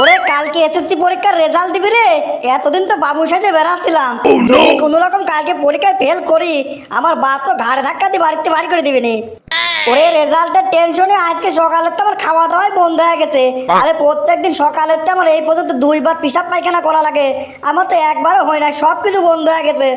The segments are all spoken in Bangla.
ওরে কালকে এসএসসি পরীক্ষার রেজাল্ট দিবি রে? এতদিন তো বাবু সাজে বেড়াচ্ছিলাম। যদি কোনো রকম কালকে পরীক্ষায় ফেল করি আমার বাপ তো ঘাড় ধাক্কা দিয়ে বাড়িতে বাড়ি করে দিবি নি। ওরে রেজাল্টের টেনশনে আজকে সকালে তো আমার খাওয়া দাওয়াই বন্ধ হয়ে গেছে। আরে প্রত্যেকদিন সকালে তো আমার এই পর্যন্ত দুইবার পিসাব পায়খানা করা লাগে। আমার তো একবারও হয় না সব কিছু বন্ধ হয়ে গেছে।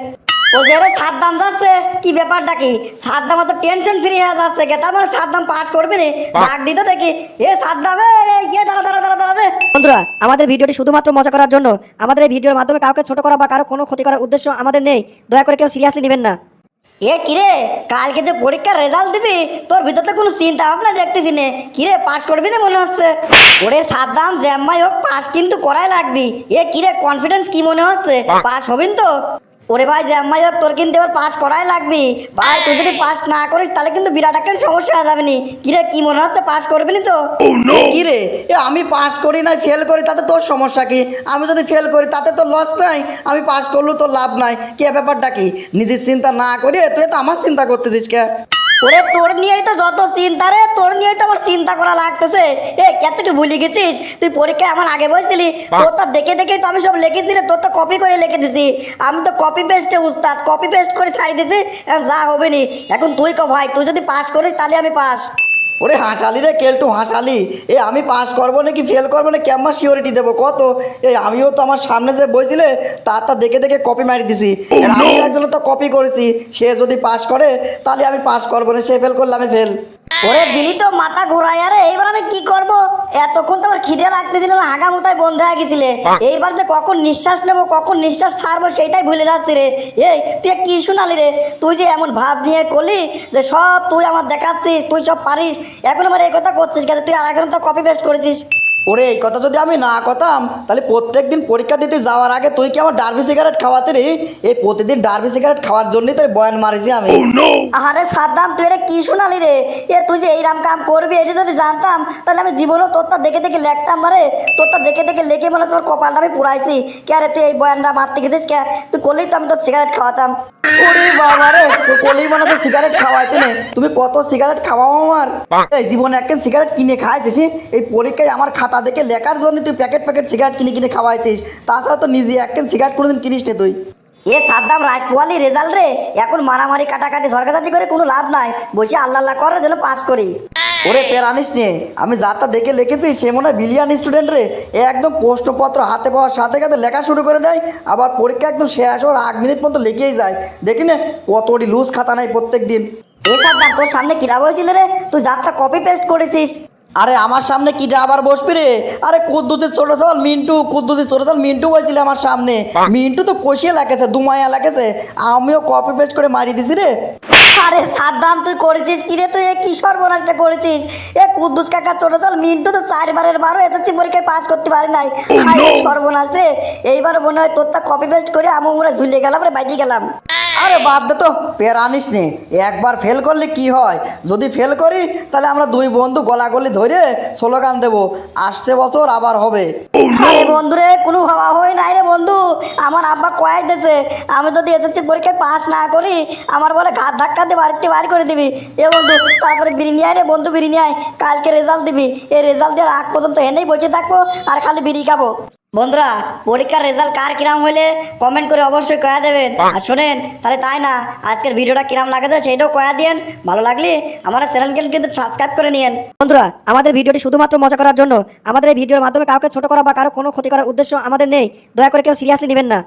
ও যে রে সাদ্দাম যাচ্ছে। কি ব্যাপারটা কি? সাদ্দাম তো টেনশন ফ্রি হয়ে যাচ্ছে কে তার মানে সাদ্দাম পাস করবে নি। ডাক দিতে দেখি। এ সাদ্দাম এ এ, ইয়ে দাঁড়া দাঁড়া দাঁড়া দাঁড়া রে বন্ধুরা আমাদের ভিডিওটি শুধুমাত্র মজা করার জন্য। আমাদের এই ভিডিওর মাধ্যমে কাউকে ছোট করা বা কারও কোনো ক্ষতি করার উদ্দেশ্য আমাদের নেই। দয়া করে কেউ সিরিয়াসলি নেবেন না। এ কিরে কালকে যে পরীক্ষার রেজাল্ট দিবি তোর ভিতরে কোনো চিন্তা ভাবনা দেখতেছি নে। কিরে পাস করবি না মনে হচ্ছে? ওরে সাদ্দাম জ্যাম্মাই হোক পাস কিন্তু করাই লাগবি। এ কিরে কনফিডেন্স কি মনে হচ্ছে? পাস হবিন তো? ওরে ভাই জ্যাম্মাই তোর কিন্তু এবার পাস করাই লাগবি। ভাই তুই যদি পাস না করিস তাহলে কিন্তু বিরাট একটা সমস্যা হয়ে যাবে নি। কিরে কি মনে হচ্ছে পাশ করবি নি তো? কিরে কি রে? এ আমি পাস করি না ফেল করি তাতে তোর সমস্যা কি? আমি যদি ফেল করি তাতে তোর লস নাই। আমি পাস করলেও তোর লাভ নাই। কি এ ব্যাপারটা কি? নিজের চিন্তা না করে তুই তো আমার চিন্তা করতে দিস কে? ওরে তোর নিয়েই তো যত চিন্তা রে তোর নিয়েই তো আমার চিন্তা করা লাগতেছে। এ কত কি ভুলে গেছিস? তুই পরীক্ষায় আমার আগে বলছিলি তোর তো দেখে দেখেই তো আমি সব লিখেছি রে তোর তো কপি করে লিখে দিছি। আমি তো কপি পেস্টে উস্তাদ কপি পেস্ট করে ছাড়ি দিছি যা হবে নি। এখন তুই কো ভাই তুই যদি পাস করিস তাহলে আমি পাস ওরে হাসালি রে কেলটু হাসালি। এ আমি পাস করব নাকি ফেল করব না কেমন সিওরিটি দেবো? কত? এই আমিও তো আমার সামনে যে বইছিলে তার তা দেখে দেখে কপি মারি দিছি। আমি একজন তো কপি করেছি। সে যদি পাস করে তাহলে আমি পাস করব না সে ফেল করলে আমি ফেল ওরে দিলি তো মাথা ঘোরায় রে এইবার আমি কি করব? এতক্ষণ তো আমার খিদে লাগতেছিল না হাগা মুতায় বন্ধ হয়ে গেছিলে। এইবার যে কখন নিঃশ্বাস নেব কখন নিঃশ্বাস ছাড়বো সেইটাই ভুলে যাচ্ছি রে। এই তুই কি শোনালি রে? তুই যে এমন ভাব নিয়ে করলি যে সব তুই আমার দেখাচ্ছিস তুই সব পারিস এখন আমার এই কথা করছিস কেন? তুই আর এখন তো কপি পেস্ট করেছিস। ওরে এই কথা যদি আমি না কথাম তাহলে প্রত্যেক দিন পরীক্ষা দিতে যাওয়ার আগে তুই কি আমার ডার্বি সিগারেট খাওয়াতে রে? এই প্রতিদিন ডার্বি সিগারেট খাওয়ার জন্যই তোর বয়ান মারিছি আমি। আরে সাদ্দাম তুই এটা কি শোনালি রে? এ তুই যে এইরাম কাম করবি এটা যদি জানতাম তাহলে আমি জীবনেও তোরটা দেখে দেখে লিখতাম মারে তোরটা দেখে দেখে লিখে মনে তোর কপালটা আমি পুরাইছি কে রে তুই এই বয়ানটা মারতে গেছিস কে? তুই করলেই তো আমি তোর সিগারেট খাওয়াতাম। ওরে বাবা রে কলি মানে তো সিগারেট খাওয়াইতে নে। তুমি কত সিগারেট খাওয়াও আমার? এই জীবনে একটা সিগারেট কিনে খাইছিস এই পরীক্ষায় আমার খাতা দেখে লেখার জন্য তুই প্যাকেট প্যাকেট সিগারেট কিনে কিনে খাওয়াইছিস। তাছাড়া তো নিজে একটা সিগারেট কোনোদিন কিনিস নে তুই। এ সাদ্দাম রাজপোয়ালি রেজাল্ট রে? এখন মারামারি কাটাকাটি সরকারি করে কোনো লাভ নাই। বসে আল্লাহ আল্লাহ করার জন্য পাস করি। ওরে পেরানিস নে আমি যাতা দেখে লিখেছি সে মনে হয় বিলিয়ান স্টুডেন্ট রে। এ একদম প্রশ্নপত্র হাতে পাওয়ার সাথে সাথে লেখা শুরু করে দেয় আবার পরীক্ষা একদম শেষ ওর আগ মিনিট পর্যন্ত লিখেই যায়। দেখি না কতটি লুজ খাতা নাই প্রত্যেক দিন এ সাদ্দাম তোর সামনে কিরা বসেছিল রে? তুই যাত্রা কপি পেস্ট করেছিস। আরে আমার সামনে কি আবার বসবি রে? আরে কুদ্দুসের ছোট চাল মিন্টু কুদ্দুসের ছোট চাল মিন্টু বলছিল আমার সামনে। মিন্টু তো কষিয়ে লাগেছে দুমায়া লাগেছে আমিও কপি পেস্ট করে মারি দিছি রে। আরে সাদ্দাম তুই করেছিস কি রে? তুই এ কি সর্বনাশটা করেছিস? এ কুদ্দুস কাকা ছোট চল মিন্টু তো চারবারের বারো এসএসসি পরীক্ষায় পাস করতে পারি নাই। হাই রে সর্বনাশ রে। এইবার মনে হয় তোরটা কপি পেস্ট করে আমি পুরো ঝুলে গেলাম রে বাজি গেলাম। আরে বাদ দে তো পেরানিস নে। একবার ফেল করলে কি হয়? যদি ফেল করি তাহলে আমরা দুই বন্ধু গলাগলি ধরে স্লোগান দেবো আসছে বছর আবার হবে। আরে বন্ধুরে কোনো হওয়া হয় নাই রে বন্ধু। আমার আব্বা কয়েক দিয়েছে। আমি যদি এসএসসি পরীক্ষায় পাস না করি আমার বলে ঘাট ধাক্কা দিয়ে বাড়িতে বাড়ি করে দিবি। এ বন্ধু তাড়াতাড়ি বিরিয়ানি আয় রে বন্ধু বিরিয়ানি আয়। কালকে রেজাল্ট দিবি। এই রেজাল্ট দেওয়ার আগ পর্যন্ত এনেই বসে থাকব আর খালি বিড়ি খাব। বন্ধুরা পরীক্ষার রেজাল্ট কার কিরাম হইলে কমেন্ট করে অবশ্যই কয়া দেবেন। আর শোনেন তাহলে তাই না আজকের ভিডিওটা কিরাম লাগাতে সেইটাও কয়া দিয়েন। ভালো লাগলে আমার চ্যানেলকে কিন্তু সাবস্ক্রাইব করে নিয়েন। বন্ধুরা আমাদের ভিডিওটি শুধুমাত্র মজা করার জন্য আমাদের এই ভিডিওর মাধ্যমে কাউকে ছোট করা বা কারও কোনো ক্ষতি করার উদ্দেশ্য আমাদের নেই। দয়া করে কেউ সিরিয়াসলি নেবেন না।